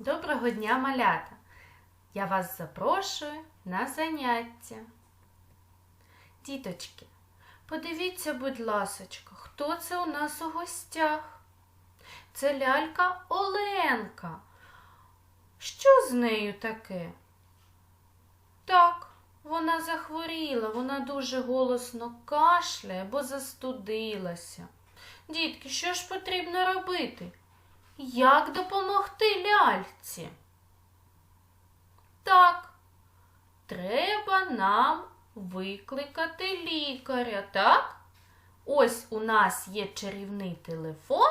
Доброго дня, малята! Я вас запрошую на заняття. Діточки, подивіться, будь ласочка, хто це у нас у гостях? Це лялька Оленка. Що з нею таке? Так, вона захворіла, вона дуже голосно кашляє, бо застудилася. Дітки, що ж потрібно робити? Як допомогти ляльці? Так, треба нам викликати лікаря, так? Ось у нас є чарівний телефон.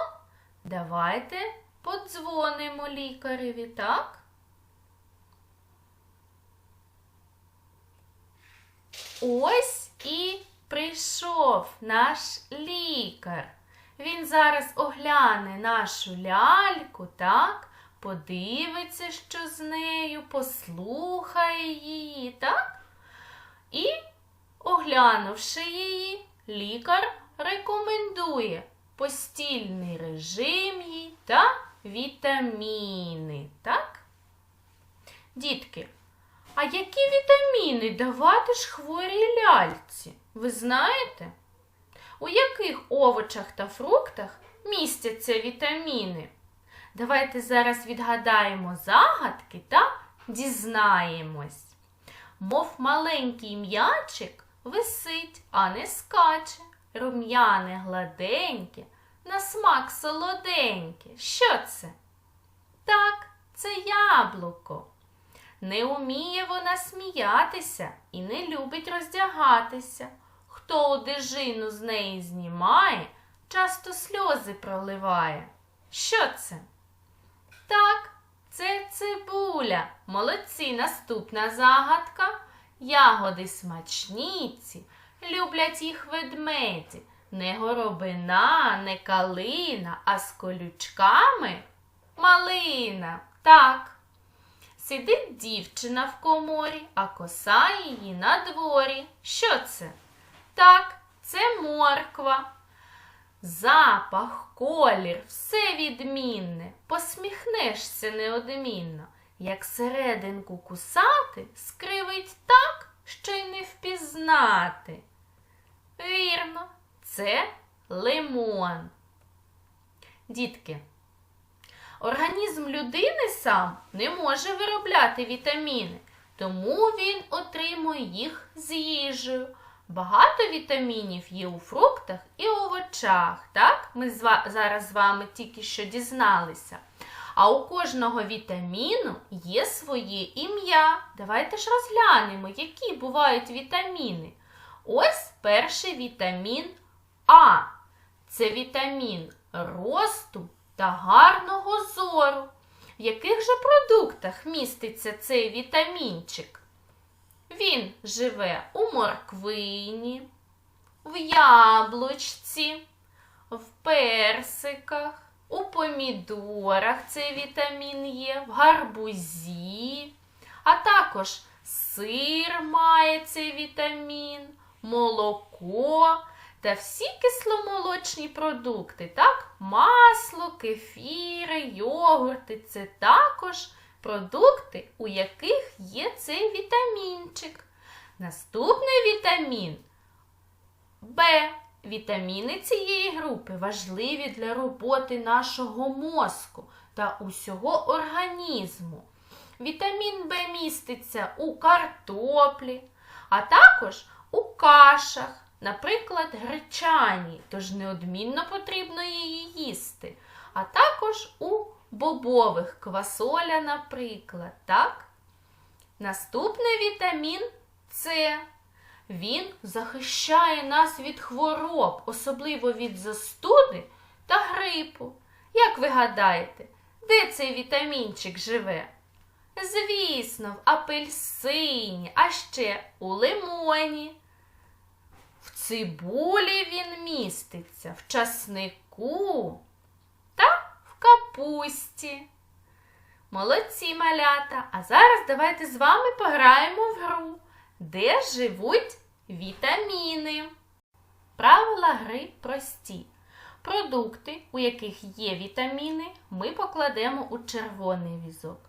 Давайте подзвонимо лікареві, так? Ось і прийшов наш лікар. Він зараз огляне нашу ляльку, так? Подивиться, що з нею, послухає її, так? І, оглянувши її, лікар рекомендує постільний режим їй та вітаміни, так? Дітки, а які вітаміни давати ж хворій ляльці? Ви знаєте? У яких овочах та фруктах містяться вітаміни? Давайте зараз відгадаємо загадки та дізнаємось. Мов маленький м'ячик висить, а не скаче, рум'яне гладеньке, на смак солоденьке. Що це? Так, це яблуко. Не уміє вона сміятися і не любить роздягатися. Хто одежину з неї знімає, часто сльози проливає. Що це? Так, це цибуля. Молодці, наступна загадка. Ягоди смачніці, люблять їх ведмеді. Не горобина, не калина, а з колючками малина. Так. Сидить дівчина в коморі, а коса її на дворі. Що це? Так, це морква. Запах, колір, все відмінне, посміхнешся неодмінно, як серединку кусати, скривить так, що й не впізнати. Вірно, це лимон. Дітки, організм людини сам не може виробляти вітаміни, тому він отримує їх з їжею. Багато вітамінів є у фруктах і овочах. Так? Ми зараз з вами тільки що дізналися. А у кожного вітаміну є своє ім'я. Давайте ж розглянемо, які бувають вітаміни. Ось перший вітамін А. Це вітамін росту та гарного зору. В яких же продуктах міститься цей вітамінчик? Він живе у морквині, в яблучці, в персиках, у помідорах цей вітамін є, в гарбузі, а також сир має цей вітамін, молоко та всі кисломолочні продукти, так? масло, кефіри, йогурти це також продукти, у яких є цей вітамінчик. Наступний вітамін Б. Вітаміни цієї групи важливі для роботи нашого мозку та усього організму. Вітамін Б міститься у картоплі, а також у кашах, наприклад, гречані, тож неодмінно потрібно її їсти, а також у бобових квасоля, наприклад, так? Наступний вітамін С. Він захищає нас від хвороб, особливо від застуди та грипу. Як ви гадаєте, де цей вітамінчик живе? Звісно, в апельсині, а ще у лимоні. В цибулі він міститься, в часнику капусті. Молодці малята! А зараз давайте з вами пограємо в гру, де живуть вітаміни. Правила гри прості. Продукти, у яких є вітаміни, ми покладемо у червоний візок.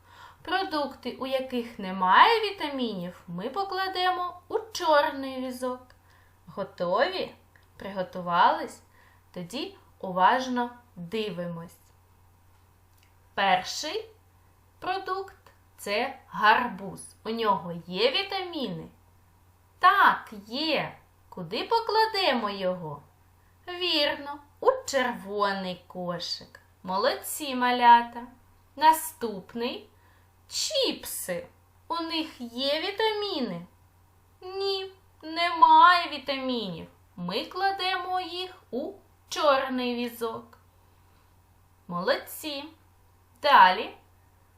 Продукти, у яких немає вітамінів, ми покладемо у чорний візок. Готові? Приготувались? Тоді уважно дивимось. Перший продукт це гарбуз. У нього є вітаміни? Так, є. Куди покладемо його? Вірно, у червоний кошик. Молодці малята. Наступний чіпси. У них є вітаміни? Ні, немає вітамінів. Ми кладемо їх у чорний візок. Молодці. Далі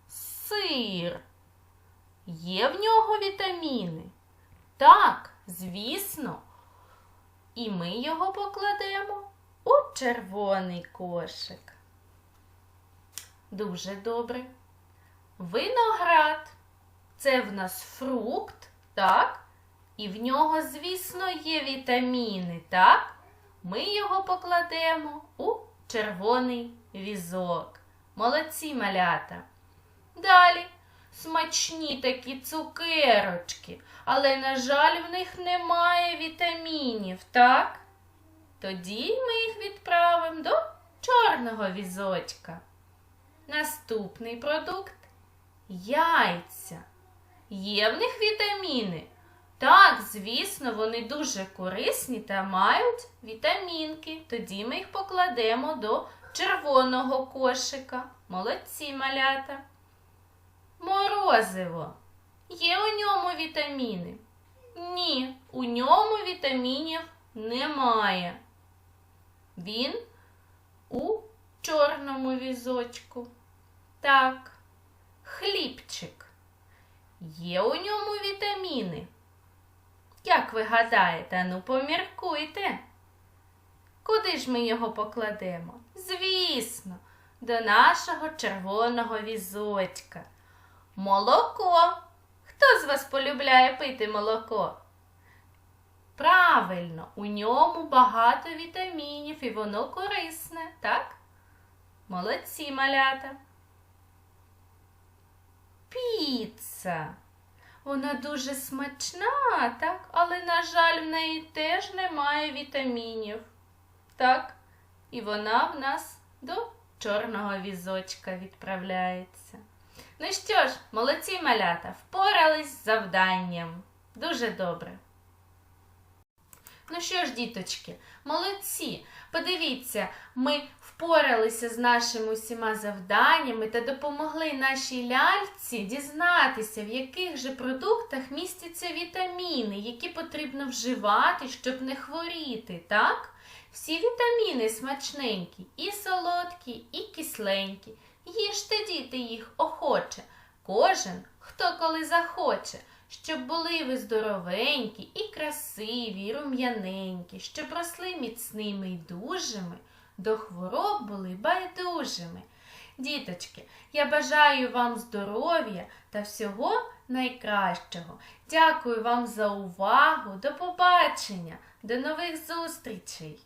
сир. Є в нього вітаміни? Так, звісно. І ми його покладемо у червоний кошик. Дуже добре. Виноград. Це в нас фрукт, так? І в нього, звісно, є вітаміни, так? Ми його покладемо у червоний візок. Молодці малята. Далі смачні такі цукерочки, але, на жаль, в них немає вітамінів, так? Тоді ми їх відправимо до чорного візочка. Наступний продукт яйця. Є в них вітаміни? Так, звісно, вони дуже корисні та мають вітамінки. Тоді ми їх покладемо до червоного кошика. Молодці малята. Морозиво. Є у ньому вітаміни? Ні, у ньому вітамінів немає. Він у чорному візочку. Так, хлібчик. Є у ньому вітаміни? Як ви гадаєте, ну поміркуйте. Куди ж ми його покладемо? Звісно, до нашого червоного візочка. Молоко. Хто з вас полюбляє пити молоко? Правильно, у ньому багато вітамінів і воно корисне, так? Молодці малята. Піца. Вона дуже смачна, так? Але, на жаль, в неї теж немає вітамінів. Так? І вона в нас до чорного візочка відправляється. Ну що ж, молодці малята, впорались з завданням. Дуже добре. Ну що ж, діточки, молодці. Подивіться, ми впоралися з нашими усіма завданнями та допомогли нашій ляльці дізнатися, в яких же продуктах містяться вітаміни, які потрібно вживати, щоб не хворіти, так? Всі вітаміни смачненькі, і солодкі, і кисленькі. Їжте діти їх охоче, кожен, хто коли захоче, щоб були ви здоровенькі, і красиві, і рум'яненькі, щоб росли міцними й дужими, до хвороб були байдужими. Діточки, я бажаю вам здоров'я та всього найкращого. Дякую вам за увагу. До побачення, до нових зустрічей!